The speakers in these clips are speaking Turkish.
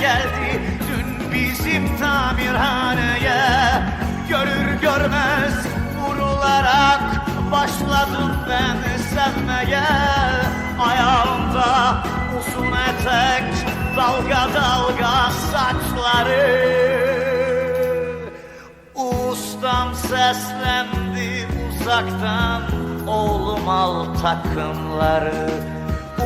geldi. Dün bizim tamirhaneye Görür görmez vurularak Başladım ben sevmeye. Ayağımda uzun etek Dalga dalga saçları. Ustam seslendi uzaktan Oğlum al takımları.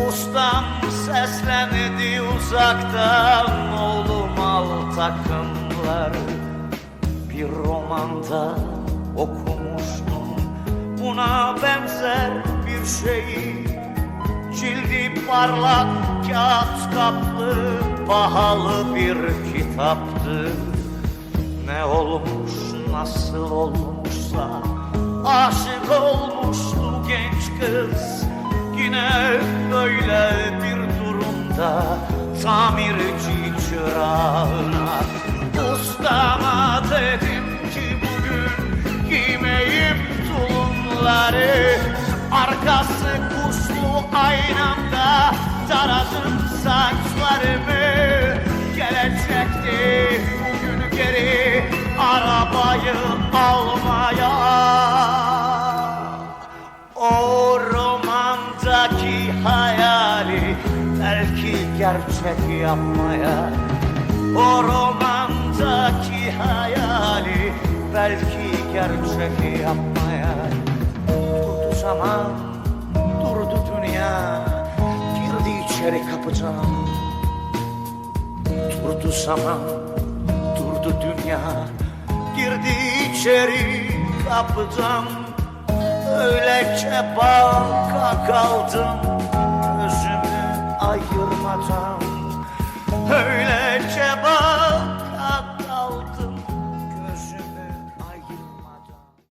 Ustam seslendi uzaktan Oğlum al takımları. Bir romanda okumuştum. Buna benzer bir şeyi. Cildi parlak kağıt kaplı Pahalı bir kitaptı. Ne olmuş nasıl olmuşsa Aşık olmuştu genç kız. Yine böyle bir durumda Tamirci çırağına Ustama dedim ki bugün Giymeyim tulumları. Arkası kuşlu aynamda Taradım saçlarımı. Gelecekti bugün geri Arabayı almaya. O romandaki hayali Belki gerçek yapmaya O romandaki hayali Belki gerçek yapmaya. Durdu zaman, durdu dünya Girdi içeri kapıcan Durdu zaman, durdu dünya Girdi içeri kapıdan. Öylece baka kaldım 嘿